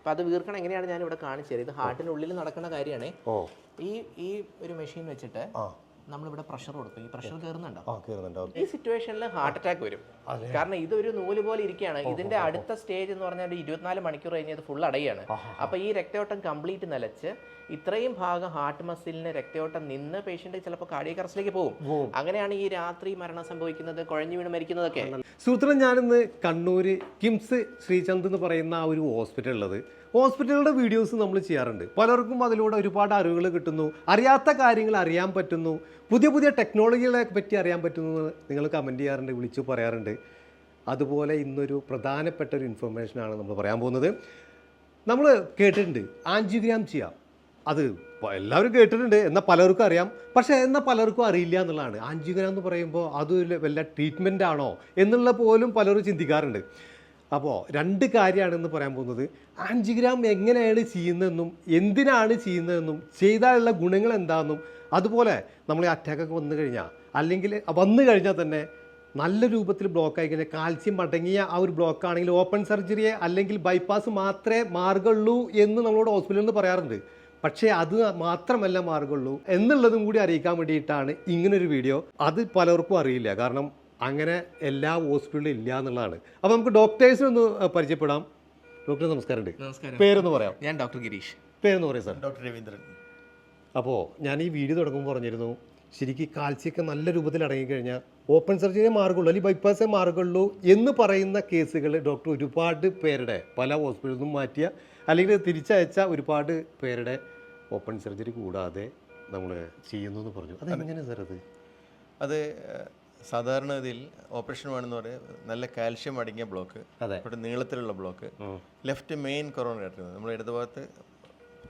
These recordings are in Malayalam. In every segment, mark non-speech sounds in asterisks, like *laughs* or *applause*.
അപ്പൊ അത് വീർക്കണം എങ്ങനെയാണ് ഞാൻ ഇവിടെ കാണിച്ചത് ഇത് ഹാർട്ടിന്റെ ഉള്ളിൽ നടക്കുന്ന കാര്യമാണ്. ഈ ഈ ഒരു മെഷീൻ വെച്ചിട്ട് നമ്മളിവിടെ പ്രഷർ കൊടുക്കും ഈ പ്രഷർ കയറുന്നുണ്ട് ഈ സിറ്റുവേഷനിൽ ഹാർട്ട് അറ്റാക്ക് വരും. കാരണം ഇതൊരു നൂൽ പോലെ ഇരിക്കുകയാണ്. ഇതിന്റെ അടുത്ത സ്റ്റേജ് എന്ന് പറഞ്ഞാൽ ഇരുപത്തിനാല് മണിക്കൂർ കഴിഞ്ഞ് ഇത് ഫുൾ അടയാണ്. അപ്പൊ ഈ രക്തയോട്ടം കംപ്ലീറ്റ് നിലച്ച് ഇത്രയും ഭാഗം ഹാർട്ട് മസിലിന് രക്തയോട്ടം നിന്ന് പേഷ്യന്റ് ചിലപ്പോൾ കാർഡിയക് അറസ്റ്റിലേക്ക് പോകും. അങ്ങനെയാണ് ഈ രാത്രി മരണം സംഭവിക്കുന്നത് കുഴഞ്ഞു വീണ് മരിക്കുന്നതൊക്കെ. സൂത്രം ഞാനിന്ന് കണ്ണൂര് കിംസ് ശ്രീചന്ദ് എന്ന് പറയുന്ന ആ ഒരു ഹോസ്പിറ്റൽ ഉള്ളത് ഹോസ്പിറ്റലുകളുടെ വീഡിയോസ് നമ്മൾ ചെയ്യാറുണ്ട്. പലർക്കും അതിലൂടെ ഒരുപാട് അറിവുകൾ കിട്ടുന്നു. അറിയാത്ത കാര്യങ്ങൾ അറിയാൻ പറ്റുന്നു. പുതിയ പുതിയ ടെക്നോളജികളെ പറ്റി അറിയാൻ പറ്റുന്നു നിങ്ങൾ കമന്റ് ചെയ്യാറുണ്ട് വിളിച്ചു പറയാറുണ്ട്. അതുപോലെ ഇന്നൊരു പ്രധാനപ്പെട്ട ഒരു ഇൻഫർമേഷനാണ് നമ്മൾ പറയാൻ പോകുന്നത്. നമ്മൾ കേട്ടിട്ടുണ്ട് ആൻജിയോഗ്രാം ചെയ്യാം. അത് എല്ലാവരും കേട്ടിട്ടുണ്ട് എന്നാൽ പലർക്കും അറിയാം. പക്ഷേ എന്നാൽ പലർക്കും അറിയില്ല എന്നുള്ളതാണ്. ആൻജിയോഗ്രാം എന്ന് പറയുമ്പോൾ അത് വല്ല ട്രീറ്റ്മെന്റ് ആണോ എന്നുള്ള പോലും പലരും ചിന്തിക്കാറുണ്ട്. അപ്പോൾ രണ്ട് കാര്യമാണെന്ന് പറയാൻ പോകുന്നത്. ആഞ്ചിഗ്രാം എങ്ങനെയാണ് ചെയ്യുന്നതെന്നും എന്തിനാണ് ചെയ്യുന്നതെന്നും ചെയ്താലുള്ള ഗുണങ്ങൾ എന്താണെന്നും അതുപോലെ നമ്മൾ അറ്റാക്കൊക്കെ വന്നു കഴിഞ്ഞാൽ അല്ലെങ്കിൽ വന്നു കഴിഞ്ഞാൽ തന്നെ നല്ല രൂപത്തിൽ ബ്ലോക്ക് ആയി കഴിഞ്ഞാൽ കാൽസ്യം അടങ്ങിയ ആ ഒരു ബ്ലോക്ക് ആണെങ്കിൽ ഓപ്പൺ സർജറിയെ അല്ലെങ്കിൽ ബൈപ്പാസ് മാത്രമേ മാർഗമുള്ളൂ എന്ന് നമ്മളോട് ഹോസ്പിറ്റലിൽ നിന്ന് പറയാറുണ്ട്. പക്ഷേ അത് മാത്രമല്ല മാർഗമുള്ളൂ എന്നുള്ളതും കൂടി അറിയിക്കാൻ വേണ്ടിയിട്ടാണ് ഇങ്ങനൊരു വീഡിയോ. അത് പലർക്കും അറിയില്ല. കാരണം അങ്ങനെ എല്ലാ ഹോസ്പിറ്റലിലും ഇല്ല എന്നുള്ളതാണ്. അപ്പോൾ നമുക്ക് ഡോക്ടേഴ്സിനെ ഒന്ന് പരിചയപ്പെടാം. ഡോക്ടർ നമസ്കാരമുണ്ട് നമസ്കാരം. പേരൊന്ന് പറയാം. ഞാൻ ഡോക്ടർ ഗിരീഷ്. പേരെന്ന് പറയാം സാർ ഡോക്ടർ രവീന്ദ്രൻ. അപ്പോൾ ഞാൻ ഈ വീഡിയോ തുടങ്ങുമ്പോൾ പറഞ്ഞിരുന്നു ശരിക്കും കാൽസ്യമൊക്കെ നല്ല രൂപത്തിൽ അടങ്ങിക്കഴിഞ്ഞാൽ ഓപ്പൺ സർജറിയെ മാർഗമുള്ളൂ അല്ലെങ്കിൽ ബൈപ്പാസേ മാർഗമുള്ളൂ എന്ന് പറയുന്ന കേസുകൾ ഡോക്ടർ ഒരുപാട് പേരുടെ പല ഹോസ്പിറ്റലിൽ നിന്നും മാറ്റിയ അല്ലെങ്കിൽ തിരിച്ചയച്ച ഒരുപാട് പേരുടെ ഓപ്പൺ സർജറി കൂടാതെ നമ്മൾ ചെയ്യുന്നു എന്ന് പറഞ്ഞു അതെങ്ങനെ സാർ അത്? അത് സാധാരണ സാധാരണഗതിയിൽ ഓപ്പറേഷൻ വേണമെന്ന് പറയാം നല്ല കാൽഷ്യം അടങ്ങിയ ബ്ലോക്ക് അതെ. ഇവിടെ നീളത്തിലുള്ള block left main corona artery നമ്മൾ ഇടതുഭാഗത്ത്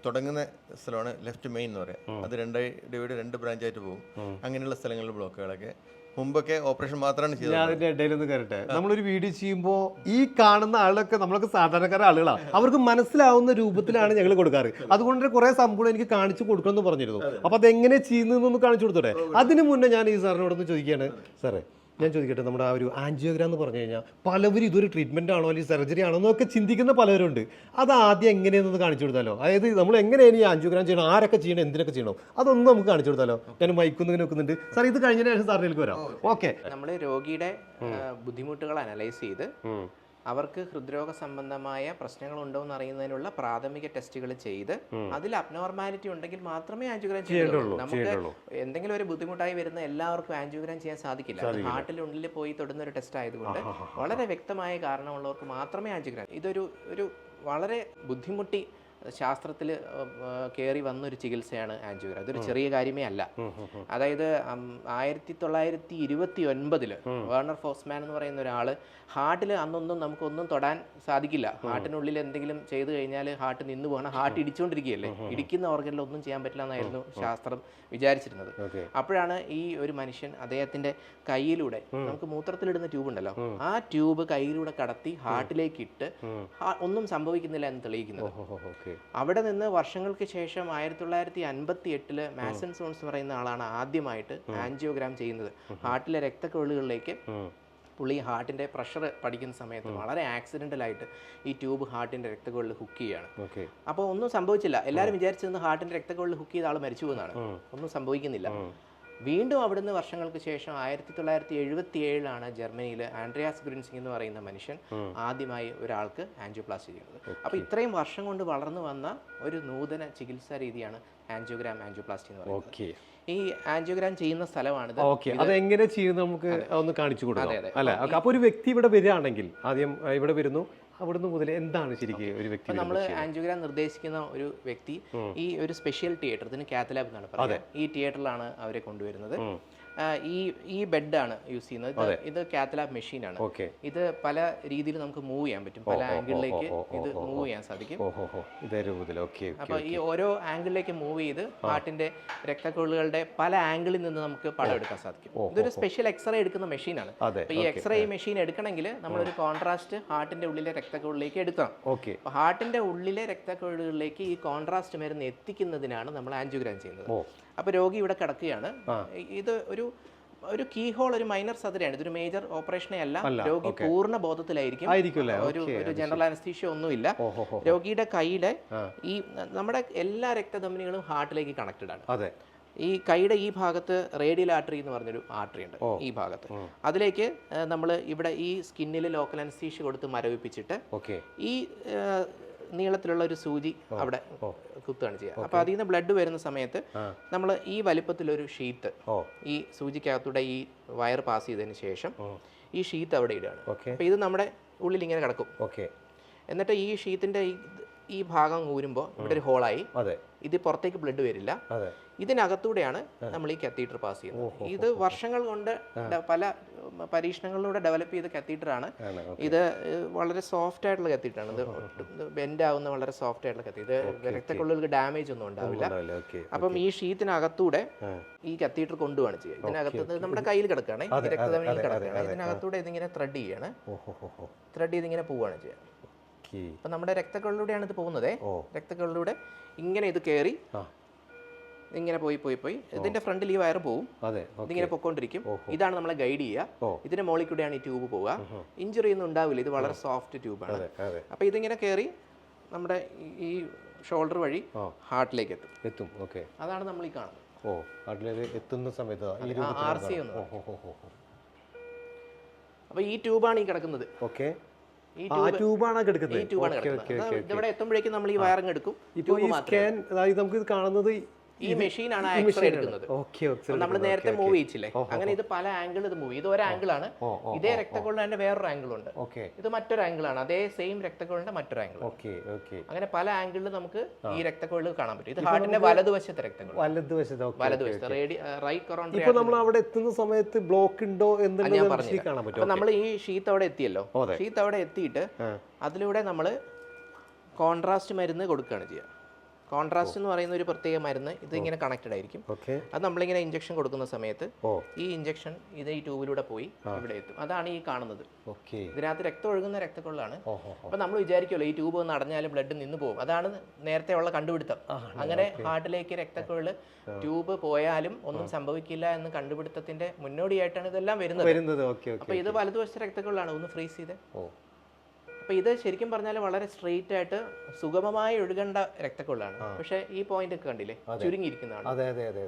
തുടങ്ങുന്ന സ്ഥലമാണ് ലെഫ്റ്റ് മെയിൻ എന്ന് പറയാം. അത് രണ്ട് ഡിവൈഡ് രണ്ട് ബ്രാഞ്ചായിട്ട് പോകും. അങ്ങനെയുള്ള സ്ഥലങ്ങളിലെ ബ്ലോക്കുകളൊക്കെ മുമ്പൊക്കെ ഓപ്പറേഷൻ മാത്രമാണ് ചെയ്തത്. ഞാൻ അതിന്റെ ഇടയിലൊന്ന് കയറട്ടെ നമ്മളൊരു വീഡിയോ ചെയ്യുമ്പോൾ ഈ കാണുന്ന ആളൊക്കെ നമ്മളൊക്കെ സാധാരണക്കാര ആളുകളാണ്. അവർക്ക് മനസ്സിലാവുന്ന രൂപത്തിലാണ് ഞങ്ങൾ കൊടുക്കാറ്. അതുകൊണ്ട് കുറെ സംഭവം എനിക്ക് കാണിച്ചു കൊടുക്കണം എന്ന് പറഞ്ഞിരുന്നു അപ്പൊ അതെങ്ങനെ ചെയ്യുന്നതെന്ന് കാണിച്ചു കൊടുത്തോടെ അതിനു മുന്നേ ഞാൻ ഈ സാറിനോടൊന്ന് ചോദിക്കുകയാണ്. സാറേ ഞാൻ ചോദിക്കട്ടെ നമ്മുടെ ആ ഒരു ആൻജിയോഗ്രാം എന്ന് പറഞ്ഞു കഴിഞ്ഞാൽ പലവരും ഇതൊരു ട്രീറ്റ്മെന്റ് ആണോ അല്ലെങ്കിൽ സർജറി ആണോ എന്നൊക്കെ ചിന്തിക്കുന്ന പലവരുണ്ട്. അത് ആദ്യം എങ്ങനെയെന്നൊന്ന് കാണിച്ചു കൊടുത്താലോ? അതായത് നമ്മൾ എങ്ങനെയാണ് ഈ ആൻജിയോഗ്രാം ചെയ്യണം ആരൊക്കെ ചെയ്യണം എന്തിനൊക്കെ ചെയ്യണം അതൊന്നും നമുക്ക് കാണിച്ചു കൊടുത്താലോ? ഞാൻ മൈക്കൊന്നിങ്ങനെ വെക്കുന്നുണ്ട്. സാർ ഇത് കഴിഞ്ഞതിന് ശേഷം സാറിലേക്ക് വരാം. ഓക്കെ നമ്മൾ രോഗിയുടെ ബുദ്ധിമുട്ടുകൾ അനലൈസ് ചെയ്ത് അവർക്ക് ഹൃദ്രോഗ സംബന്ധമായ പ്രശ്നങ്ങൾ ഉണ്ടോ എന്ന് അറിയുന്നതിനുള്ള പ്രാഥമിക ടെസ്റ്റുകൾ ചെയ്ത് അതിൽ അബ്നോർമാലിറ്റി ഉണ്ടെങ്കിൽ മാത്രമേ ആൻജിയോഗ്രാം ചെയ്യുള്ളൂ നമുക്ക് എന്തെങ്കിലും ഒരു ബുദ്ധിമുട്ടായി വരുന്ന എല്ലാവർക്കും ആൻജിയോഗ്രാം ചെയ്യാൻ സാധിക്കില്ല. ഹാർട്ടിൽ ഉള്ളിൽ പോയി തൊടുന്ന ഒരു ടെസ്റ്റ് ആയതുകൊണ്ട് വളരെ വ്യക്തമായ കാരണമുള്ളവർക്ക് മാത്രമേ ആൻജിയോഗ്രാം ഇതൊരു ഒരു വളരെ ബുദ്ധിമുട്ടി ശാസ്ത്രത്തിൽ കയറി വന്നൊരു ചികിത്സയാണ് ആൻജിയോഗ്രാം അതൊരു ചെറിയ കാര്യമേ അല്ല. അതായത് ആയിരത്തി തൊള്ളായിരത്തി ഇരുപത്തി ഒൻപതിൽ വേർണർ ഫോസ്മാൻ എന്ന് പറയുന്ന ഒരാൾ ഹാർട്ടിൽ അന്നൊന്നും നമുക്കൊന്നും തൊടാൻ സാധിക്കില്ല. ഹാർട്ടിനുള്ളിൽ എന്തെങ്കിലും ചെയ്തു കഴിഞ്ഞാൽ ഹാർട്ട് നിന്ന് പോകണം. ഹാർട്ട് ഇടിച്ചുകൊണ്ടിരിക്കുകയല്ലേ ഇടിക്കുന്ന ഓർഗനിൽ ഒന്നും ചെയ്യാൻ പറ്റില്ല എന്നായിരുന്നു ശാസ്ത്രം വിചാരിച്ചിരുന്നത്. അപ്പോഴാണ് ഈ ഒരു മനുഷ്യൻ അദ്ദേഹത്തിന്റെ കയ്യിലൂടെ നമുക്ക് മൂത്രത്തിലിടുന്ന ട്യൂബ് ഉണ്ടല്ലോ ആ ട്യൂബ് കയ്യിലൂടെ കടത്തി ഹാർട്ടിലേക്ക് ഇട്ട് ഒന്നും സംഭവിക്കുന്നില്ല എന്ന് തെളിയിക്കുന്നത്. അവിടെ നിന്ന് വർഷങ്ങൾക്ക് ശേഷം ആയിരത്തി തൊള്ളായിരത്തി അൻപത്തി എട്ടിൽ മാസൻ സോൺസ് എന്ന് പറയുന്ന ആളാണ് ആദ്യമായിട്ട് ആൻജിയോഗ്രാം ചെയ്യുന്നത്. ഹാർട്ടിലെ രക്തക്കൊള്ളുകളിലേക്ക് പുള്ളി ഹാർട്ടിന്റെ പ്രഷർ പഠിക്കുന്ന സമയത്ത് വളരെ ആക്സിഡന്റലായിട്ട് ഈ ട്യൂബ് ഹാർട്ടിന്റെ രക്തക്കൊള്ളിൽ ഹുക്ക് ചെയ്യാണ് അപ്പൊ അപ്പോൾ ഒന്നും സംഭവിച്ചില്ല. എല്ലാവരും വിചാരിച്ചിരുന്ന ഹാർട്ടിന്റെ രക്തക്കൊള്ളിൽ ഹുക്ക് ചെയ്ത ആൾ മരിച്ചു പോകുന്നതാണ് ഒന്നും സംഭവിക്കുന്നില്ല. വീണ്ടും അവിടുന്ന് വർഷങ്ങൾക്ക് ശേഷം ആയിരത്തി തൊള്ളായിരത്തി എഴുപത്തി ഏഴിലാണ് ജർമ്മനിയിൽ ആൻഡ്രിയാസ് ഗ്രിൻസിംഗ് എന്ന് പറയുന്ന മനുഷ്യൻ ആദ്യമായി ഒരാൾക്ക് ആൻജിയോപ്ലാസ്റ്റി ചെയ്യുന്നത്. അപ്പോൾ ഇത്രയും വർഷം കൊണ്ട് വളർന്നു വന്ന ഒരു നൂതന ചികിത്സാ രീതിയാണ് ആൻജിയോഗ്രാം ആൻജിയോപ്ലാസ്റ്റി എന്ന് പറയുന്നത്. ഓക്കെ. ഈ ആൻജിയോഗ്രാം ചെയ്യുന്ന സ്ഥലമാണിത്. ഓക്കെ. അത് എങ്ങനെ ചെയ്യുന്നത് നമുക്ക് ഒന്ന് കാണിച്ചു കൊടുക്കാം. അല്ലേ അല്ലെ? അപ്പൊ ഒരു വ്യക്തി ഇവിടെ വരികയാണെങ്കിൽ ആദ്യം ഇവിടെ വരുന്നു. അവിടുന്ന് മുതൽ എന്താണ് ശരിക്കും ഒരു വ്യക്തി നമ്മൾ ആൻജിയോഗ്രാം നിർദ്ദേശിക്കുന്ന ഒരു വ്യക്തി ഈ ഒരു സ്പെഷ്യൽ തിയേറ്റർ ഇതിന് കാത്തലാബ് എന്നാണ് പറയുന്നത് ഈ തിയേറ്ററിലാണ് അവരെ കൊണ്ടുവരുന്നത്. ഈ ഈ ബെഡാണ് യൂസ് ചെയ്യുന്നത്. ഇത് കാത്തലാബ് മെഷീനാണ്. ഇത് പല രീതിയിൽ നമുക്ക് മൂവ് ചെയ്യാൻ പറ്റും. പല ആംഗിളിലേക്ക് ഇത് മൂവ് ചെയ്യാൻ സാധിക്കും. അപ്പൊ ഈ ഓരോ ആംഗിളിലേക്ക് മൂവ് ചെയ്ത് പാട്ടിന്റെ രക്തക്കൊള്ളുകളുടെ പല ആംഗിളിൽ നിന്ന് നമുക്ക് പടം എടുക്കാൻ സാധിക്കും. ഇതൊരു സ്പെഷ്യൽ എക്സ്റേ എടുക്കുന്ന മെഷീനാണ്. ആണ് അപ്പൊ ഈ എക്സ്റേ മെഷീൻ എടുക്കണമെങ്കിൽ നമ്മളൊരു കോൺട്രാസ്റ്റ് ഹാർട്ടിന്റെ ഉള്ളിലെ രക്തക്കൊള്ളിലേക്ക് എടുക്കണം. ഓക്കെ. ഹാർട്ടിന്റെ ഉള്ളിലെ രക്തക്കൊള്ളുകളിലേക്ക് ഈ കോൺട്രാസ്റ്റ് മരുന്ന് എത്തിക്കുന്നതിനാണ് നമ്മൾ ആൻജിയോഗ്രാം ചെയ്യുന്നത്. അപ്പോൾ രോഗി ഇവിടെ കിടക്കുകയാണ്. ഇത് ഒരു ഒരു കീ ഹോൾ ഒരു മൈനർ സർജറിയാണ് ഇതൊരു മേജർ ഓപ്പറേഷനേ അല്ല രോഗി. പൂർണ ബോധത്തിലായിരിക്കും. ഒരു ഒരു ജനറൽ അനസ്തീഷ്യ ഒന്നുമില്ല. രോഗിയുടെ കൈയുടെ ഈ നമ്മുടെ എല്ലാ രക്തധമനികളും ഹാർട്ടിലേക്ക് കണക്റ്റഡ് ആണ്. അതെ. ഈ കൈയുടെ ഈ ഭാഗത്ത് റേഡിയൽ ആർട്ടറി എന്ന് പറഞ്ഞൊരു ആർട്ടറി ഉണ്ട് ഈ ഭാഗത്ത്. അതിലേക്ക് നമ്മൾ ഇവിടെ ഈ സ്കിന്നിൽ ലോക്കൽ അനസ്തീഷ്യ കൊടുത്ത് മരവിപ്പിച്ചിട്ട് ഈ നീളത്തിലുള്ള ഒരു സൂചി അവിടെ കുത്തുകയാണ് ചെയ്യുക. അപ്പോൾ അതിൽ നിന്ന് ബ്ലഡ് വരുന്ന സമയത്ത് നമ്മൾ ഈ വലിപ്പത്തിലൊരു ഷീറ്റ് ഈ സൂചിക്കകത്തൂടെ ഈ വയർ പാസ് ചെയ്തതിന് ശേഷം ഈ ഷീറ്റ് അവിടെ ഇടുകയാണ്. അപ്പോൾ ഇത് നമ്മുടെ ഉള്ളിൽ ഇങ്ങനെ കിടക്കും. എന്നിട്ട് ഈ ഷീറ്റിന്റെ ഈ ഈ ഭാഗം ഊരുമ്പോൾ ഇവിടെ ഒരു ഹോളായി. അതെ. ഇത് പുറത്തേക്ക് ബ്ലഡ് വരില്ല. അതെ. ഇതിനകത്തൂടെയാണ് നമ്മൾ ഈ കത്തീറ്റർ പാസ് ചെയ്യുന്നത്. ഇത് വർഷങ്ങൾ കൊണ്ട് പല പരീക്ഷണങ്ങളിലൂടെ ഡെവലപ്പ് ചെയ്ത കത്തീറ്ററാണ് ആണ്. ഇത് വളരെ സോഫ്റ്റ് ആയിട്ടുള്ള കത്തീറ്ററാണ് ഇത് ബെൻഡ് ആവുന്ന വളരെ സോഫ്റ്റ് ആയിട്ടുള്ള കത്തി ഇത് രക്തക്കൊള്ളുകൾക്ക് ഡാമേജ് ഒന്നും ഉണ്ടാവില്ല. അപ്പം ഈ ഷീറ്റിനകത്തൂടെ ഈ കത്തീറ്റർ കൊണ്ടുപോവാണ് ചെയ്യുക. ഇതിനകത്ത് ഇത് നമ്മുടെ കയ്യിൽ കിടക്കുകയാണ്. ഈ രക്തധമനിയിൽ കിടക്കുകയാണ്. ഇതിനകത്തൂടെ ഇതിങ്ങനെ ത്രെഡ് ചെയ്യാണ്. ത്രെഡ് ചെയ്ത് ഇങ്ങനെ പോവുകയാണ് ചെയ്യുക. ഓക്കെ അപ്പം നമ്മുടെ രക്തക്കളിലൂടെയാണ് ഇത് പോകുന്നത്. രക്തക്കളിലൂടെ ഇങ്ങനെ ഇത് കയറി ഇങ്ങനെ പോയി പോയി പോയി. ഇതിന്റെ ഫ്രണ്ടിൽ ഈ വയർ പോവും. ഇതിങ്ങനെ പൊക്കോണ്ടിരിക്കും. ഇതാണ് നമ്മളെ ഗൈഡ്. ചെയ്യുക. ഇതിന്റെ മുകളിൽ കൂടെയാണ് ഈ ട്യൂബ് പോവുക. ഇഞ്ചുറി ഒന്നും ഉണ്ടാവില്ല. ഇത് വളരെ സോഫ്റ്റ് ട്യൂബാണ്. അപ്പോൾ ഇതിങ്ങനെ കയറി നമ്മുടെ ഈ- ഷോൾഡർ വഴി ഹാർട്ടിലേക്ക് എത്തും. എത്തും ഓക്കെ അതാണ് നമ്മൾ ഈ കാണുന്നത്. ഓ നാട്ടിലേക്ക് എത്തുന്ന സമയത്ത് ഈ ആർ സി അപ്പോൾ ഈ ട്യൂബാണ് ഈ കിടക്കുന്നത്. ഓക്കെ ട്യൂബാണ് ഇവിടെ എത്തുമ്പോഴേക്കും നമ്മൾ ഈ വയറിങ് എടുക്കും. നമുക്ക് ഇത് കാണുന്നത് ഈ മെഷീനാണ് എക്സ്റേ എടുക്കുന്നത്. നമ്മൾ നേരത്തെ മൂവ് ചെയ്യിച്ചില്ലേ? അങ്ങനെ ഇത് പല ആംഗിൾ ഇത് മൂവ് ഇത് ഒരു ആണ്. ഇതേ രക്തക്കൊള്ള ഇതേ രക്തക്കൊള്ളിന്റെ വേറൊരു ആംഗിൾ ഉണ്ട്. ഇത് മറ്റൊരു ആംഗിൾ ആണ്. അതേ സെയിം രക്തക്കൊള്ളിന്റെ മറ്റൊരു ആംഗിൾ അങ്ങനെ പല ആംഗിളിൽ നമുക്ക് ഈ രക്തക്കൊള്ളിൽ കാണാൻ പറ്റും. ഇത് ഹാർട്ടിന്റെ വലതുവശത്തെ രക്തങ്ങൾ വലതുവശത്ത് വലതുവശത്ത് റേഡി റൈറ്റ് ഇപ്പൊ നമ്മൾ അവിടെ എത്തുന്ന സമയത്ത് ബ്ലോക്ക് ഉണ്ടോ എന്ന് നമ്മൾ ഈ ഷീത്ത് അവിടെ എത്തിയല്ലോ. ഷീത്ത് അവിടെ എത്തിയിട്ട് അതിലൂടെ നമ്മൾ കോൺട്രാസ്റ്റ് മരുന്ന് കൊടുക്കുകയാണ് ചെയ്യുക കോൺട്രാസ്റ്റ് എന്ന് പറയുന്ന ഒരു പ്രത്യേക മരുന്ന് ഇത് ഇങ്ങനെ കണക്റ്റഡ് ആയിരിക്കും. അത് നമ്മളിങ്ങനെ ഇഞ്ചക്ഷൻ കൊടുക്കുന്ന സമയത്ത് ഈ ഇഞ്ചക്ഷൻ ഇത് ഈ ട്യൂബിലൂടെ പോയി ഇവിടെ എത്തും. അതാണ് ഈ കാണുന്നത്. ഇതിനകത്ത് രക്തം ഒഴുകുന്ന രക്തക്കൊള്ളാണ്. അപ്പൊ നമ്മൾ വിചാരിക്കുമല്ലോ ഈ ട്യൂബ് ഒന്ന് അടഞ്ഞാൽ ബ്ലഡ് നിന്ന് പോകും. അതാണ് നേരത്തെ ഉള്ള കണ്ടുപിടുത്തം. അങ്ങനെ ഹാർട്ടിലേക്ക് രക്തക്കൊഴൽ ട്യൂബ് പോയാലും ഒന്നും സംഭവിക്കില്ല എന്ന് കണ്ടുപിടുത്തത്തിന്റെ മുന്നോടിയായിട്ടാണ് ഇതെല്ലാം വരുന്നത്. അപ്പൊ ഇത് വലതുവശത്തെ രക്തക്കൊള്ളാണ്. ഒന്ന് ഫ്രീസ് ചെയ്ത്. ഓ അപ്പൊ ഇത് ശരിക്കും പറഞ്ഞാൽ വളരെ സ്ട്രെയിറ്റ് ആയിട്ട് സുഗമമായി ഒഴുകേണ്ട രക്തക്കൊള്ളാണ്. പക്ഷെ ഈ പോയിന്റ് ഒക്കെ കണ്ടില്ലേ? ചുരുങ്ങിയിരിക്കുന്നതാണ്.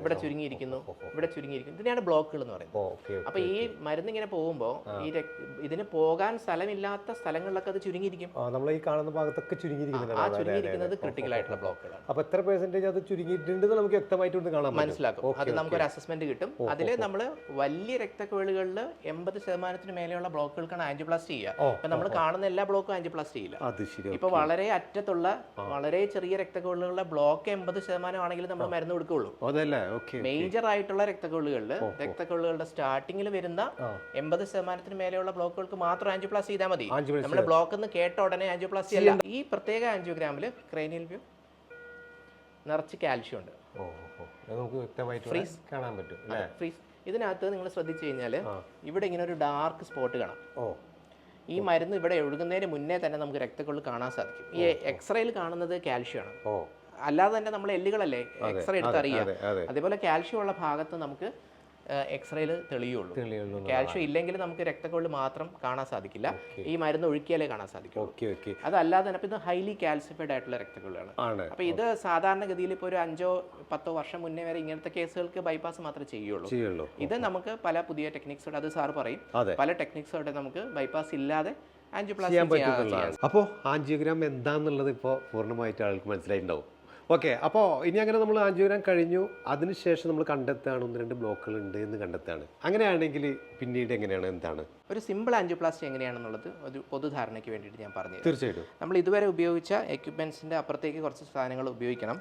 ഇവിടെ ചുരുങ്ങിയിരിക്കുന്നു ഇവിടെ ചുരുങ്ങിയിരിക്കുന്നു. ഇതിനെയാണ് ബ്ലോക്കുകൾ എന്ന് പറയുന്നത്. ഓക്കെ അപ്പൊ ഈ മരുന്ന് ഇങ്ങനെ പോകുമ്പോൾ ഈ ഇതിന് പോകാൻ സ്ഥലമില്ലാത്ത സ്ഥലങ്ങളിലൊക്കെ അത് ചുരുങ്ങിയിരിക്കും. ആ നമ്മൾ ഈ കാണുന്ന ഭാഗത്തൊക്കെ ചുരുങ്ങിയിരിക്കുന്നുണ്ട് ആ ചുരുങ്ങിയിരിക്കുന്നത് ക്രിട്ടിക്കൽ ആയിട്ടുള്ള ബ്ലോക്കുകളാണ് അപ്പൊ എത്ര പെർസെന്റേജ് അത് ചുരുങ്ങിയിട്ടുണ്ടെന്ന് നമുക്ക് വ്യക്തമായിട്ട് പറ്റും. മനസ്സിലാക്കും. അത് നമുക്ക് ഒരു അസസ്മെന്റ് കിട്ടും. അതിൽ നമ്മൾ വലിയ രക്തക്കുഴലുകളിൽ എൺപത് ശതമാനത്തിന് മേലെയുള്ള ബ്ലോക്കുകൾക്കാണ് ആൻജിയോപ്ലാസ്റ്റി ചെയ്യുക. അപ്പൊ നമ്മൾ കാണുന്ന എല്ലാ ബ്ലോക്കും ആൻജിയോപ്ലാസ്റ്റി ചെയ്യില്ല ഇപ്പൊ വളരെ അറ്റത്തുള്ള വളരെ ചെറിയ രക്തക്കൊള്ളുകളുടെ ബ്ലോക്ക് എൺപത് ശതമാനം ആണെങ്കിലും നമ്മൾ മരുന്ന് കൊടുക്കുകയുള്ളൂ. മേജർ ആയിട്ടുള്ള രക്തക്കൊള്ളുകളിൽ രക്തക്കൊള്ളുകളുടെ സ്റ്റാർട്ടിങ്ങിൽ വരുന്ന എൺപത് ശതമാനത്തിന് മേലെയുള്ള ബ്ലോക്കുകൾക്ക് മാത്രം ആൻജിയോപ്ലാസ്റ്റി ചെയ്താൽ മതി. നമ്മുടെ ബ്ലോക്ക് എന്ന് കേട്ട ഉടനെ ആൻജിയോപ്ലാസ്റ്റി അല്ല ഈ പ്രത്യേക ആൻജിയോഗ്രാമിൽ ക്രൈനിയൽ വ്യൂ നിറച്ച് കാൽഷ്യം ഉണ്ട്. നമുക്ക് വ്യക്തമായിട്ട് കാണാൻ പറ്റും ഇതിനകത്ത് നിങ്ങൾ ശ്രദ്ധിച്ചു കഴിഞ്ഞാൽ ഇവിടെ ഇങ്ങനെ ഒരു ഡാർക്ക് സ്പോട്ട് കാണാം. ഓ. ഈ മരുന്ന് ഇവിടെ ഒഴുകുന്നതിന് മുന്നേ തന്നെ നമുക്ക് രക്തക്കൊള്ളു കാണാൻ സാധിക്കും. ഈ എക്സ്റേയിൽ കാണുന്നത് കാൽഷ്യമാണ് അല്ലാതെ തന്നെ നമ്മൾ എല്ലുകളല്ലേ എക്സ്റേ എടുത്ത് അറിയാം അതെ അതെ. അതേപോലെ കാൽഷ്യം ഉള്ള ഭാഗത്ത് നമുക്ക് എക്സ്റേയിൽ തെളിയുള്ളൂ. കാൽഷ്യം ഇല്ലെങ്കിൽ നമുക്ക് രക്തക്കൊള്ളു മാത്രം കാണാൻ സാധിക്കില്ല. ഈ മരുന്ന് ഒഴുക്കിയാലേ കാണാൻ സാധിക്കും ഓക്കെ ഓക്കെ. അതല്ലാതെ തന്നെ ഇത് ഹൈലി കാൽസിഫൈഡ് ആയിട്ടുള്ള രക്തക്കൊള്ളാണ് ആണ്. അപ്പൊ ഇത് സാധാരണഗതിയിൽ ഇപ്പോൾ ഒരു അഞ്ചോ പത്തോ വർഷം മുന്നേ വരെ ഇങ്ങനത്തെ കേസുകൾക്ക് ബൈപ്പാസ് മാത്രമേ ചെയ്യുള്ളൂ. ഇത് നമുക്ക് പല പുതിയ ടെക്നിക്സോടെ അത് സാർ പറയും. പല ടെക്നിക്സോടെ നമുക്ക് ബൈപ്പാസ് ഇല്ലാതെ ആൻജിയോപ്ലാസ്റ്റി ചെയ്യാൻ ചെയ്യാം അപ്പോൾ ആൻജിയോഗ്രാം എന്താണെന്നുള്ളത് ഇപ്പോൾ പൂർണമായിട്ട് ആൾക്ക് മനസ്സിലായിട്ടുണ്ടാവും. ഓക്കെ അപ്പോൾ ഇനി അങ്ങനെ നമ്മൾ ആൻജിയോഗ്രാം കഴിഞ്ഞു. അതിനുശേഷം നമ്മൾ കണ്ടെത്താണ് ഒന്ന് രണ്ട് ബ്ലോക്കുകൾ ഉണ്ട് എന്ന് കണ്ടെത്താണ് അങ്ങനെയാണെങ്കിൽ പിന്നീട് എങ്ങനെയാണ്? എന്താണ്? ഒരു സിമ്പിൾ ആൻജിയോപ്ലാസ്റ്റി എങ്ങനെയാണെന്നുള്ളത് ഒരു പൊതുധാരണയ്ക്ക് വേണ്ടിയിട്ട് ഞാൻ പറഞ്ഞു. തീർച്ചയായിട്ടും. നമ്മൾ ഇതുവരെ ഉപയോഗിച്ച എക്യുപ്മെൻസിന്റെ അപ്പുറത്തേക്ക് കുറച്ച് സാധനങ്ങൾ ഉപയോഗിക്കണം.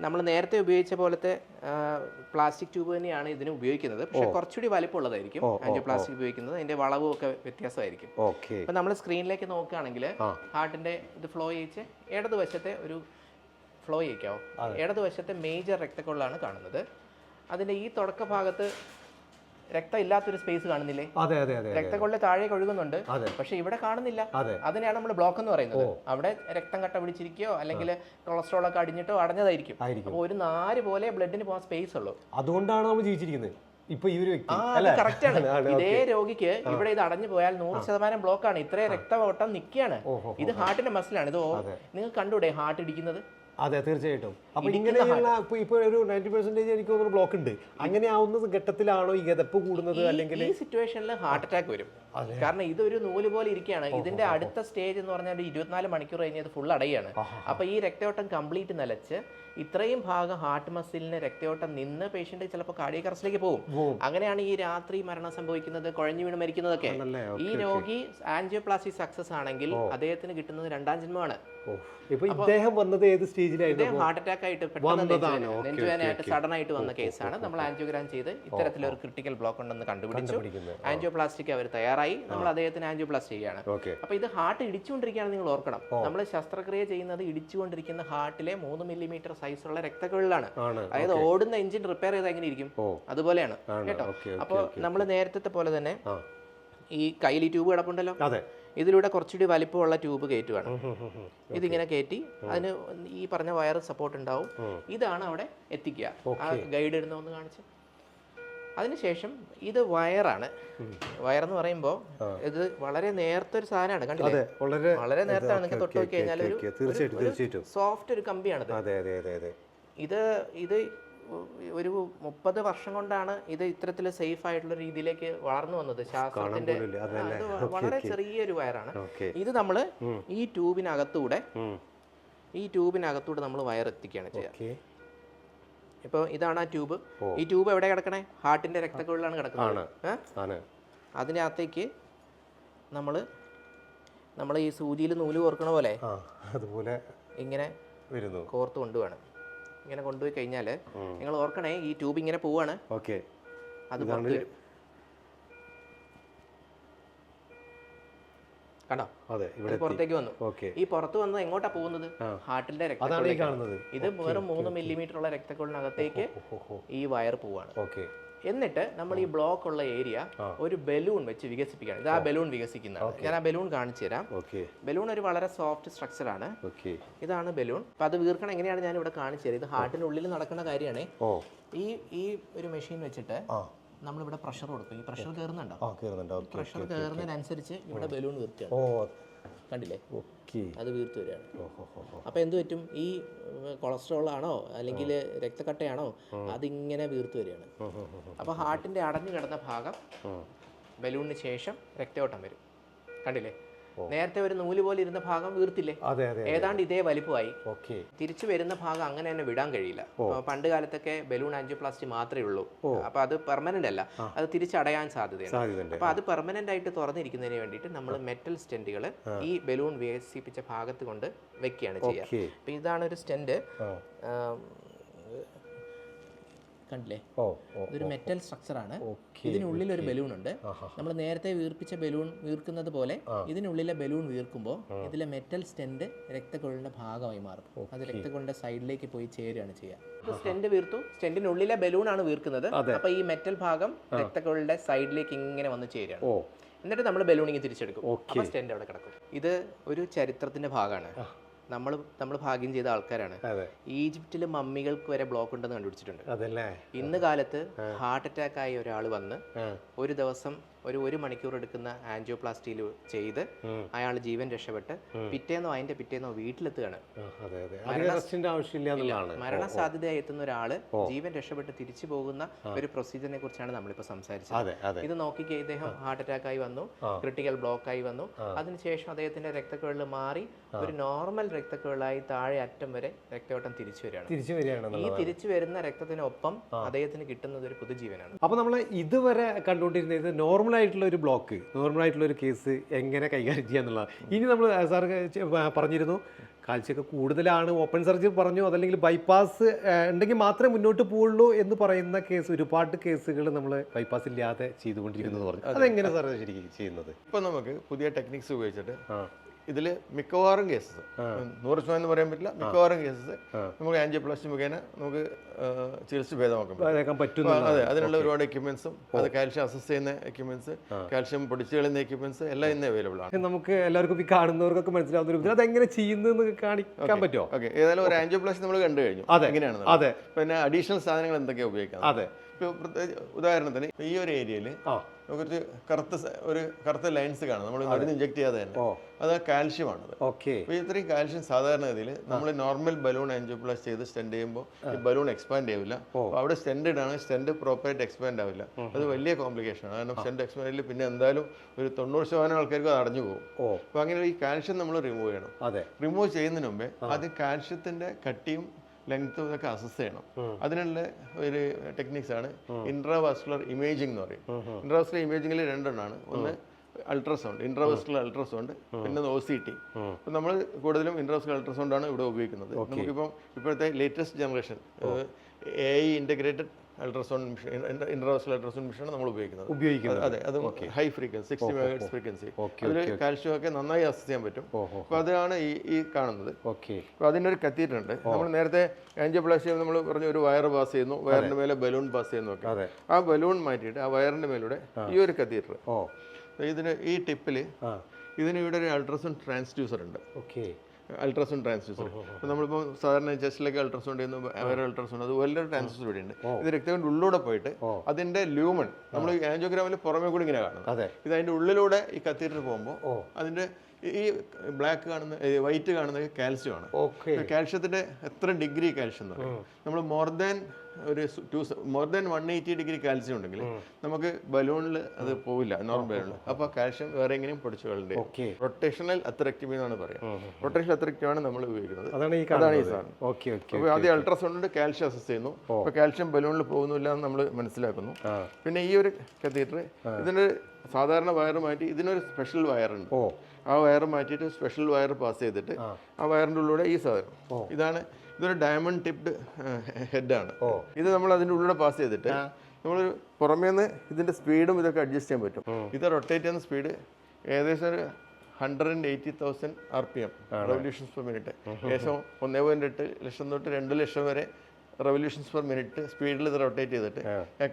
നമ്മൾ നേരത്തെ ഉപയോഗിച്ച പോലത്തെ പ്ലാസ്റ്റിക് ട്യൂബ് തന്നെയാണ് ഇതിന് ഉപയോഗിക്കുന്നത്. പക്ഷേ കുറച്ചുകൂടി വലിപ്പമുള്ളതായിരിക്കും ആൻജിയോപ്ലാസ്റ്റിക് ഉപയോഗിക്കുന്നത്. അതിന്റെ വളവും ഒക്കെ വ്യത്യാസമായിരിക്കും. ഓക്കെ. ഇപ്പം നമ്മൾ സ്ക്രീനിലേക്ക് നോക്കുകയാണെങ്കിൽ ഹാർട്ടിന്റെ ഹാർട്ടിന്റെ ഇത് ഫ്ലോ ചെയ്യിച്ച് ഇടതുവശത്തെ ഒരു ഫ്ലോ ചെയ്യിക്കാവോ ഇടതുവശത്തെ മേജർ രക്തക്കൊള്ളാണ് കാണുന്നത്. അതിന്റെ ഈ തുടക്ക ഭാഗത്ത് രക്തം ഇല്ലാത്തൊരു സ്പേസ് കാണുന്നില്ലേ? അതെ അതെ അതെ രക്തക്കൊള്ള താഴേക്ക് ഒഴുകുന്നുണ്ട്. പക്ഷെ ഇവിടെ കാണുന്നില്ല. അതെ. അതിനെയാണ് നമ്മൾ ബ്ലോക്ക് എന്ന് പറയുന്നത്. അവിടെ രക്തം കട്ട പിടിച്ചിരിക്കുകയോ അല്ലെങ്കിൽ കൊളസ്ട്രോൾ ഒക്കെ അടിഞ്ഞിട്ടോ അടഞ്ഞതായിരിക്കും. അപ്പോൾ ഒരു നാല് പോലെ ബ്ലഡിന് പോകാൻ സ്പേസ് ഉള്ളൂ. അതുകൊണ്ടാണ് നമ്മൾ ജീവിച്ചിരിക്കുന്നത്. ഇപ്പൊ ഈ ഒരു വ്യക്തി *laughs* ഇതേ രോഗിക്ക് ഇവിടെ ഇത് അടഞ്ഞു പോയാൽ നൂറ് ശതമാനം ബ്ലോക്ക് ആണ്. ഇത്രയും രക്തവോട്ടം നിൽക്കുകയാണ്. ഇത് ഹാർട്ടിന്റെ മസിലാണ് ഇത് നിങ്ങൾ കണ്ടൂടെ ഹാർട്ട് ഇടിക്കുന്നത്? അതെ തീർച്ചയായിട്ടും. അപ്പൊ ഇങ്ങനെയുള്ള ഇപ്പൊ ഇപ്പൊ ഒരു നയന്റി പെർസെന്റേജ് എനിക്ക് തോന്നുന്നു ബ്ലോക്ക് ഉണ്ട്. അങ്ങനെ ആവുന്ന ഘട്ടത്തിലാണോ ഈ ഗതപ്പ് കൂടുന്നത് അല്ലെങ്കിൽ ഈ സിറ്റുവേഷനിൽ ഹാർട്ട് അറ്റാക്ക് വരും. കാരണം ഇതൊരു നൂൽ പോലെ ഇരിക്കുകയാണ്. ഇതിന്റെ അടുത്ത സ്റ്റേജ് എന്ന് പറഞ്ഞാൽ ഇരുപത്തിനാല് മണിക്കൂർ കഴിഞ്ഞ് ഇത് ഫുൾ അടയാണ്. അപ്പൊ ഈ രക്തയോട്ടം കംപ്ലീറ്റ് നിലച്ച് ഇത്രയും ഭാഗം ഹാർട്ട് മസിലിന് രക്തയോട്ടം നിന്ന് പേഷ്യന്റ് ചിലപ്പോൾ കാർഡിയക് അറസ്റ്റിലേക്ക് പോകും. അങ്ങനെയാണ് ഈ രാത്രി മരണം സംഭവിക്കുന്നത് കുഴഞ്ഞു വീണ് മരിക്കുന്നതൊക്കെ. ഈ രോഗി ആൻജിയോപ്ലാസ്റ്റി സക്സസ് ആണെങ്കിൽ അദ്ദേഹത്തിന് കിട്ടുന്നത് രണ്ടാം ജന്മമാണ്. ഇദ്ദേഹം വന്നത് ഏത് സ്റ്റേജിലായിരുന്നു? ഹാർട്ട് അറ്റാക്ക് ആയിട്ട് ഓക്കേ, സഡൻ ആയിട്ട് വന്ന കേസാണ് നമ്മൾ ആൻജിയോഗ്രാം ചെയ്ത് ഇത്തരത്തിലൊരു ക്രിട്ടിക്കൽ ബ്ലോക്ക് ഉണ്ടെന്ന് കണ്ടുപിടിച്ചു. ആൻജിയോപ്ലാസ്റ്റിക്ക് ആൻജിയോപ്ലാസ്റ്റിക് അവർ തയ്യാറായി. നമ്മൾ അദ്ദേഹത്തിന് ആൻജിയോപ്ലാസ്റ്റ് ചെയ്യാണ് അപ്പൊ ഇത് ഹാർട്ട് ഇടിച്ചുകൊണ്ടിരിക്കുകയാണ് നിങ്ങൾ ഓർക്കണം. നമ്മൾ ശസ്ത്രക്രിയ ചെയ്യുന്നത് ഇടിച്ചുകൊണ്ടിരിക്കുന്ന ഹാർട്ടിലെ മൂന്ന് മില്ലിമീറ്റർ സൈസുള്ള രക്തക്കുഴലാണ് അതായത് ഓടുന്ന എഞ്ചിൻ റിപ്പയർ ചെയ്ത് എങ്ങനെ ഇരിക്കും? അതുപോലെയാണ്. കേട്ടോ? അപ്പൊ അപ്പോൾ നമ്മൾ നേരത്തെ പോലെ തന്നെ ഈ കയ്യിൽ ഈ ട്യൂബ് കിടപ്പുണ്ടല്ലോ? ഇതിലൂടെ കുറച്ചുകൂടി വലിപ്പമുള്ള ട്യൂബ് കയറ്റുവാണ്. ഇതിങ്ങനെ കയറ്റി അതിന് ഈ പറഞ്ഞ വയർ സപ്പോർട്ട് ഉണ്ടാവും. ഇതാണ് അവിടെ എത്തിക്കുക. ആ ഗൈഡ് ഇടുന്ന ഒന്ന് കാണിച്ച്. അതിനുശേഷം ഇത് വയറാണ്. വയറെന്ന് പറയുമ്പോൾ ഇത് വളരെ നേരത്തെ ഒരു സാധനമാണ്. കണ്ടില്ലേ? വളരെ നേരത്താണ് നിങ്ങൾക്ക് തൊട്ട് നോക്കി കഴിഞ്ഞാൽ തീർച്ചയായിട്ടും തീർച്ചയായിട്ടും. സോഫ്റ്റ് ഒരു കമ്പിയാണ് അതെ അതെ അതെ അതെ. ഇത് ഇത് ഒരു മുപ്പത് വർഷം കൊണ്ടാണ് ഇത് ഇത്തരത്തിൽ സേഫ് ആയിട്ടുള്ള രീതിയിലേക്ക് വളർന്നു വന്നത്. ശാസ്ത്രത്തിന്റെ വളരെ ചെറിയൊരു വയറാണ്. ഇത് നമ്മൾ ഈ ട്യൂബിനകത്തൂടെ ഈ ട്യൂബിനകത്തൂടെ നമ്മൾ വയർ എത്തിക്കുകയാണ് ചെയ്യുക. ഓക്കെ. ഇപ്പോൾ ഇതാണ് ആ ട്യൂബ്. ഈ ട്യൂബ് എവിടെ കിടക്കണേ? ഹാർട്ടിന്റെ രക്തക്കുഴലാണ് കിടക്കുന്നത്. അതിനകത്തേക്ക് നമ്മൾ നമ്മൾ ഈ സൂചിയിൽ നൂൽ കോർക്കണ പോലെ അതുപോലെ ഇങ്ങനെ വരുന്നു. കോർത്ത് കൊണ്ടുപോവാണ്. ഇങ്ങനെ കൊണ്ടുപോയി കഴിഞ്ഞാൽ നിങ്ങൾ ഓർക്കണേ ഈ ട്യൂബ് ഇങ്ങനെ പോവാണ്. ഓക്കെ. അത് കണ്ടോ? അതെ ഇവിടെ പുറത്തേക്ക് വന്നു. ഈ പുറത്ത് വന്നത് എങ്ങോട്ടാ പോകുന്നത്? ഹാർട്ടിന്റെ കാണുന്നത്. ഇത് വെറും മൂന്ന് മില്ലിമീറ്റർ ഉള്ള രക്തക്കുഴലിനകത്തേക്ക് ഈ വയർ പോവാണ്. എന്നിട്ട് നമ്മൾ ഈ ബ്ലോക്ക് ഉള്ള ഏരിയ ഒരു ബലൂൺ വെച്ച് വികസിപ്പിക്കുകയാണ്. ഇത് ആ ബലൂൺ വികസിക്കുന്ന ഞാൻ ആ ബലൂൺ കാണിച്ചു തരാം. ബലൂൺ ഒരു വളരെ സോഫ്റ്റ് സ്ട്രക്ചർ ആണ് ഓക്കെ. ഇതാണ് ബലൂൺ. അപ്പൊ അത് വീർക്കണം എങ്ങനെയാണ് ഞാൻ ഇവിടെ കാണിച്ചു തരാം ഇത് ഹാർട്ടിനുള്ളിൽ നടക്കുന്ന കാര്യമാണ്. ഈ ഈ ഒരു മെഷീൻ വെച്ചിട്ട് നമ്മളിവിടെ പ്രഷർ കൊടുക്കും. ഈ പ്രഷർ കയറുന്നുണ്ടോ പ്രഷർ കയറുന്നതിനനുസരിച്ച് ഇവിടെ ബലൂൺ വീർത്തിയാണ് കണ്ടില്ലേ? ഓക്കെ. അത് വീർത്ത് വരികയാണ്. അപ്പോൾ എന്ത് പറ്റും? ഈ കൊളസ്ട്രോൾ ആണോ അല്ലെങ്കിൽ രക്തക്കട്ടയാണോ അതിങ്ങനെ വീർത്ത് വരികയാണ്. അപ്പോൾ ഹാർട്ടിന്റെ അടഞ്ഞു കിടന്ന ഭാഗം ബലൂണിന് ശേഷം രക്തയോട്ടം വരും. കണ്ടില്ലേ? നേരത്തെ ഒരു നൂൽ പോലെ ഇരുന്ന ഭാഗം വീർത്തില്ലേ? ഏതാണ്ട് ഇതേ വലിപ്പമായി. ഓക്കെ. തിരിച്ചു വരുന്ന ഭാഗം അങ്ങനെ തന്നെ വിടാൻ കഴിയില്ല. പണ്ട് കാലത്തൊക്കെ ബലൂൺ ആൻജിയോപ്ലാസ്റ്റി മാത്രമേ ഉള്ളൂ. അപ്പൊ അത് പെർമനന്റ് അല്ല. അത് തിരിച്ചടയാൻ സാധ്യതയുണ്ട്. അപ്പൊ അത് പെർമനന്റ് ആയിട്ട് തുറന്നിരിക്കുന്നതിന് വേണ്ടിയിട്ട് നമ്മൾ മെറ്റൽ സ്റ്റെന്റുകൾ ഈ ബലൂൺ വികസിപ്പിച്ച ഭാഗത്ത് കൊണ്ട് വെക്കുകയാണ് ചെയ്യുക. അപ്പൊ ഇതാണ് ഒരു സ്റ്റെന്റ്. ആ കണ്ടില്ലേ? ഓ ഓ ഇതൊരു മെറ്റൽ സ്ട്രക്ചർ ആണ്. ഇതിനുള്ളിൽ ഒരു ബലൂൺ ഉണ്ട്. നമ്മൾ നേരത്തെ വീർപ്പിച്ച ബലൂൺ വീർക്കുന്നത് പോലെ ഇതിനുള്ളിലെ ബലൂൺ വീർക്കുമ്പോൾ ഇതിലെ മെറ്റൽ സ്റ്റെന്റ് രക്തക്കൊള്ളിന്റെ ഭാഗമായി മാറും. അത് രക്തക്കൊള്ളിന്റെ സൈഡിലേക്ക് പോയി ചേരുകയാണ് ചെയ്യുക സ്റ്റെന്റ് വീർത്തു. സ്റ്റെന്റിനുള്ളിലെ ബലൂൺ ആണ് വീർക്കുന്നത്. അപ്പൊ ഈ മെറ്റൽ ഭാഗം രക്തക്കൊള്ളിന്റെ സൈഡിലേക്ക് ഇങ്ങനെ വന്ന് ചേരുകയാണ്. ഓ. എന്നിട്ട് നമ്മൾ ബലൂണിങ് തിരിച്ചെടുക്കും. സ്റ്റെന്റ് അവിടെ കിടക്കും. ഇത് ഒരു ചരിത്രത്തിന്റെ ഭാഗമാണ്. നമ്മൾ നമ്മൾ ഭാഗ്യം ചെയ്ത ആൾക്കാരാണ്. ഈജിപ്തിലെ മമ്മികൾക്ക് വരെ ബ്ലോക്ക് ഉണ്ടെന്ന് കണ്ടുപിടിച്ചിട്ടുണ്ട്. ഇന്ന് കാലത്ത് ഹാർട്ട് അറ്റാക്ക് ആയി ഒരാൾ വന്ന് ഒരു ദിവസം ഒരു ഒരു മണിക്കൂർ എടുക്കുന്ന ആൻജിയോപ്ലാസ്റ്റിയിൽ ചെയ്ത് അയാൾ ജീവൻ രക്ഷപ്പെട്ട് പിറ്റേന്നോ അതിന്റെ പിറ്റേന്നോ വീട്ടിലെത്തുകയാണ്. മരണസാധ്യത എത്തുന്ന ഒരാൾ ജീവൻ രക്ഷപ്പെട്ട് തിരിച്ചു പോകുന്ന ഒരു പ്രൊസീജിയറിനെ കുറിച്ചാണ് നമ്മളിപ്പോ സംസാരിച്ചത്. ഇത് നോക്കിക്കേ ഇദ്ദേഹം ഹാർട്ട് അറ്റാക്ക് ആയി വന്നു ക്രിട്ടിക്കൽ ബ്ലോക്ക് ആയി വന്നു അതിനുശേഷം അദ്ദേഹത്തിന്റെ രക്തക്കുഴൽ മാറി ഒരു നോർമൽ രക്തക്കുഴലായി താഴെ അറ്റം വരെ രക്തയോട്ടം തിരിച്ചു വരികയാണ്. തിരിച്ചു വരികയാണ് ഈ തിരിച്ചു വരുന്ന രക്തത്തിനൊപ്പം അദ്ദേഹത്തിന് കിട്ടുന്നത് ഒരു പുതുജീവനാണ്. അപ്പൊ നമ്മൾ ഇതുവരെ കണ്ടുകൊണ്ടിരുന്നത് നോർമൽ ആയിട്ടുള്ള ഒരു ബ്ലോക്ക് നോർമൽ ആയിട്ടുള്ള ഒരു കേസ് എങ്ങനെ കൈകാര്യം ചെയ്യുക എന്നുള്ളതാണ്. ഇനി നമ്മൾ സാർ പറഞ്ഞിരുന്നു കാഴ്ചയൊക്കെ കൂടുതലാണ് ഓപ്പൺ സർജറി പറഞ്ഞു അതല്ലെങ്കിൽ ബൈപ്പാസ് ഉണ്ടെങ്കിൽ മാത്രമേ മുന്നോട്ട് പോവുള്ളൂ എന്ന് പറയുന്ന കേസ് ഒരുപാട് കേസുകൾ നമ്മൾ ബൈപ്പാസ് ഇല്ലാതെ ചെയ്തുകൊണ്ടിരിക്കുന്നത് പറഞ്ഞു. അതെങ്ങനെ സാർ ശരിക്കും ചെയ്യുന്നത്? ഇപ്പം നമുക്ക് പുതിയ ടെക്നിക്സ് ഉപയോഗിച്ചിട്ട് ഇതിൽ മിക്കവാറും കേസസ് നൂറ് ശതമാനം എന്ന് പറയാൻ പറ്റില്ല. മിക്കവാറും കേസസ് നമുക്ക് ആൻജിയോപ്ലാസ്റ്റി മുഖേന നമുക്ക് ചികിത്സ ചികിത്സിച്ച് ഭേദമാക്കാൻ പറ്റും. അതെ അതിനുള്ള ഒരുപാട് എക്യുപ്മെന്റ്സും അത് കാൽഷ്യം അസസ് ചെയ്യുന്ന എക്യുപ്മെന്റ്സ് കാൽഷ്യം പൊടിച്ചു കളയുന്ന എക്യുപ്മെന്റ്സ് എല്ലാം ഇന്ന് അവൈലബിൾ ആണ്. നമുക്ക് എല്ലാവർക്കും ഈ കാണുന്നവർക്കൊക്കെ മനസ്സിലാവുന്ന രൂപത്തിൽ അതെങ്ങനെ ചെയ്യുന്നതെന്ന് കാണിക്കാൻ പറ്റുമോ? ഓക്കെ ഏതായാലും ഒരു ആൻജിയോപ്ലാസ്റ്റി നമ്മൾ കണ്ടു കഴിഞ്ഞു. അതെ. എങ്ങനെയാണ് അതെ. പിന്നെ അഡീഷണൽ സാധനങ്ങൾ എന്തൊക്കെയാണ് ഉപയോഗിക്കാം? അതെ. ഉദാഹരണത്തിന് ഈ ഒരു ഏരിയയിൽ കുറച്ച് കറുത്ത ഒരു കറുത്ത ലൈൻസ് കാണാം. നമ്മൾ മരുന്ന് ഇഞ്ചെക്ട് ചെയ്യാതെ തന്നെ. അത് കാൽഷ്യമാണത്. ഓക്കെ. അപ്പോൾ ഇത്രയും കാൽഷ്യം സാധാരണഗതിയിൽ നമ്മൾ നോർമൽ ബലൂൺ ആൻജിയോപ്ലാസ് ചെയ്ത് സ്റ്റെൻഡ് ചെയ്യുമ്പോൾ ഈ ബലൂൺ എക്സ്പാൻഡ് ചെയ്യില്ല അവിടെ സ്റ്റെൻഡ് ആണ് സ്റ്റെൻഡ് പ്രോപ്പറായിട്ട് എക്സ്പാൻഡ് ആവില്ല. അത് വലിയ കോംപ്ലിക്കേഷൻ ആണ്. കാരണം സ്റ്റെൻഡ് എക്സ്പാൻഡ് ചെയ്യില്ല പിന്നെ എന്തായാലും ഒരു തൊണ്ണൂറ് ശതമാനം ആൾക്കാർക്ക് അത് അടഞ്ഞു പോകും. അപ്പൊ അപ്പോൾ അങ്ങനെ ഈ കാൽഷ്യം നമ്മൾ റിമൂവ് ചെയ്യണം. അതെ. റിമൂവ് ചെയ്യുന്നതിന് മുമ്പേ അത് കാൽഷ്യത്തിന്റെ കട്ടിയും ലെങ്ത്തും ഇതൊക്കെ അസസ് ചെയ്യണം. അതിനുള്ള ഒരു ടെക്നിക്സ് ആണ് ഇൻട്രാവാസ്കുലർ ഇമേജിംഗ് എന്ന് പറയും. ഇൻട്രാവാസ്കുലർ ഇമേജിംഗിൽ രണ്ടെണ്ണമാണ് ഒന്ന് അൾട്രാസൗണ്ട് ഇൻട്രാവാസ്കുലർ അൾട്രാസൗണ്ട് പിന്നെ ഒ സി ടി അപ്പം നമ്മൾ കൂടുതലും ഇൻട്രാവാസ്കുലർ അൾട്രാസൗണ്ട് ആണ് ഇവിടെ ഉപയോഗിക്കുന്നത്. നമുക്കിപ്പം ഇപ്പോഴത്തെ latest generation A I integrated ultrasound machine ultrasound മിഷനാണ് നമ്മൾ ഉപയോഗിക്കുന്നത്. ഉപയോഗിക്കുന്നത്. അതെ അത് high frequency sixty megahertz frequency. അതിൽ കാൽഷ്യം ഒക്കെ നന്നായി അസസ് ചെയ്യാൻ പറ്റും. അപ്പോൾ അതാണ് ഈ ഈ കാണുന്നത്. ഓക്കെ. അപ്പോൾ അതിനൊരു ഒരു കത്തീറ്റുണ്ട് നമ്മൾ നേരത്തെ ആൻജിയോപ്ലാസ്റ്റി നമ്മൾ പറഞ്ഞ ഒരു വയർ പാസ് ചെയ്യുന്നു വയറിന്റെ മേലെ ബലൂൺ പാസ് ചെയ്യുന്നു ഒക്കെ. ആ ബലൂൺ മാറ്റിയിട്ട് ആ വയറിന്റെ മേലൂടെ ഈ ഒരു കത്തീറ്റർ ഇതിന് ഈ ടിപ്പിൽ ഇതിന് ഇവിടെ ഒരു അൾട്രാസൗണ്ട് ട്രാൻസ്ഡ്യൂസർ ഉണ്ട്. ഓക്കെ. Ultrasound transducer. അപ്പോൾ നമ്മളിപ്പോൾ സാധാരണ ചെസ്റ്റിലൊക്കെ അൾട്രാസൗണ്ട് ചെയ്യുന്നു വേറെ അൾട്രാസൗണ്ട് അത് വലിയൊരു ട്രാൻസ്ഡ്യൂസർ ഇവിടെ ഉണ്ട് ഇത് രക്തത്തിന്റെ ഉള്ളിലൂടെ പോയിട്ട് അതിന്റെ ല്യൂമൺ നമ്മൾ ആൻജിയോഗ്രാമിൽ പുറമെ കൂടി ഇങ്ങനെ കാണുന്നത് ഇത് അതിന്റെ ഉള്ളിലൂടെ ഈ കത്തീറ്റർ പോകുമ്പോൾ അതിന്റെ അതിന്റെ ഈ ബ്ലാക്ക് കാണുന്ന വൈറ്റ് കാണുന്നത് കാൽസ്യം ആണ്. കാൽഷ്യത്തിന്റെ എത്ര ഡിഗ്രി കാൽഷ്യം എന്ന് പറയും. നമ്മൾ മോർ ദാൻ ഒരു two more than one eighty degree calcium ഉണ്ടെങ്കിൽ നമുക്ക് ബലൂണിൽ അത് പോവില്ല നോർമൽ ബലൂണിൽ അപ്പോൾ കാൽഷ്യം വേറെ എങ്ങനെയും പൊടിച്ചു കളണ്ടേ റൊട്ടേഷണൽ അത്രക്റ്റിമി എന്നാണ് പറയാം. റൊട്ടേഷണൽ അത്രക്റ്റീവ് ആണ് നമ്മൾ ഉപയോഗിക്കുന്നത്. അതാണ് ഈ സാധനം. അപ്പോൾ ആദ്യം അൾട്രാസൗണ്ട് കാൽഷ്യം അസസ് ചെയ്യുന്നു. അപ്പോൾ കാൽഷ്യം ബലൂണിൽ പോകുന്നില്ല എന്ന് നമ്മൾ മനസ്സിലാക്കുന്നു. പിന്നെ ഈ ഒരു കത്തീറ്റർ ഇതിന്റെ സാധാരണ വയർ മാറ്റി ഇതിനൊരു സ്പെഷ്യൽ വയറുണ്ട് ഓ. ആ വയർ മാറ്റിയിട്ട് സ്പെഷ്യൽ വയർ പാസ് ചെയ്തിട്ട് ആ. വയറിന്റെ ഉള്ളിലൂടെ ഈ സാധനം. ഇതാണ് ഇതൊരു ഡയമണ്ട് ടിപ്ഡ് ഹെഡാണ് ഇത് നമ്മൾ അതിന്റെ ഉള്ളിലൂടെ പാസ് ചെയ്തിട്ട് നമ്മൾ പുറമേന്ന് ഇതിന്റെ സ്പീഡും ഇതൊക്കെ അഡ്ജസ്റ്റ് ചെയ്യാൻ പറ്റും. ഇത് റൊട്ടേറ്റ് ചെയ്യുന്ന സ്പീഡ് ഏകദേശം ഒരു hundred and eighty thousand R P M revolutions per minute ഏകദേശം ഒന്നേ പോയിന്റ് എട്ട് ലക്ഷം തൊട്ട് രണ്ട് ലക്ഷം വരെ റെവല്യൂഷൻസ് പെർ മിനിറ്റ് സ്പീഡിൽ ഇത് റൊട്ടേറ്റ് ചെയ്തിട്ട്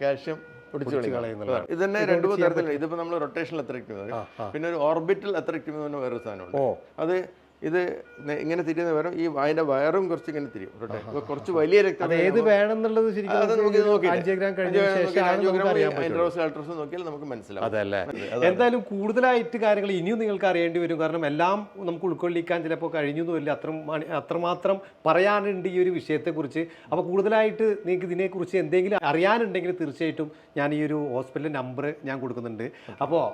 കാൽഷ്യം പിടിച്ചു കളയുന്നതാണ്. ഇത് തന്നെ രണ്ടു മൂന്ന് തരത്തിലുണ്ട് ഇതിപ്പോൾ നമ്മൾ റൊട്ടേഷനിൽ എത്ര പിന്നെ ഒരു ഓർബിറ്റൽ എത്ര വേറൊരു സാധനമുണ്ട്. അത് ഇത് ഇങ്ങനെ തിരിയുന്ന പകരം ഈ അതിന്റെ വയറും കുറച്ച് ഇങ്ങനെ തിരിയും കുറച്ച് വലിയ രക്തം ഏത് വേണമെന്നുള്ളത് ശരിക്കും അത് നമുക്ക് അൾട്രാസൗണ്ട് നോക്കിയാൽ നമുക്ക് മനസ്സിലാവും. അതല്ലേ എന്തായാലും കൂടുതലായിട്ട് കാര്യങ്ങൾ ഇനിയും നിങ്ങൾക്ക് അറിയേണ്ടി വരും. കാരണം എല്ലാം നമുക്ക് ഉൾക്കൊള്ളിക്കാൻ ചിലപ്പോൾ കഴിഞ്ഞൊന്നുമില്ല അത്ര അത്രമാത്രം പറയാനുണ്ട് ഈ ഒരു വിഷയത്തെക്കുറിച്ച്. അപ്പോൾ കൂടുതലായിട്ട് നിങ്ങൾക്ക് ഇതിനെക്കുറിച്ച് എന്തെങ്കിലും അറിയാനുണ്ടെങ്കിൽ തീർച്ചയായിട്ടും ഞാൻ ഈ ഒരു ഹോസ്പിറ്റലിലെ നമ്പർ ഞാൻ കൊടുക്കുന്നുണ്ട്. അപ്പോൾ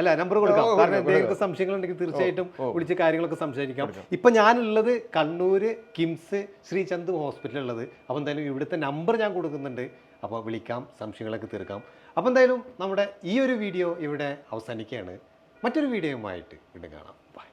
അല്ല നമ്പർ കൊടുക്കാം. കാരണം എന്തെങ്കിലും സംശയങ്ങളുണ്ടെങ്കിൽ തീർച്ചയായിട്ടും വിളിച്ച് കാര്യങ്ങളൊക്കെ സംസാരിക്കാം ഇപ്പം ഞാനുള്ളത് കണ്ണൂർ കിംസ് ശ്രീചന്ദ് ഹോസ്പിറ്റലുള്ളത് അപ്പോൾ എന്തായാലും ഇവിടുത്തെ നമ്പർ ഞാൻ കൊടുക്കുന്നുണ്ട്. അപ്പോൾ വിളിക്കാം സംശയങ്ങളൊക്കെ തീർക്കാം. അപ്പോൾ എന്തായാലും നമ്മുടെ ഈ ഒരു വീഡിയോ ഇവിടെ അവസാനിക്കുകയാണ്. മറ്റൊരു വീഡിയോയുമായിട്ട് വീണ്ടും കാണാം. ബൈ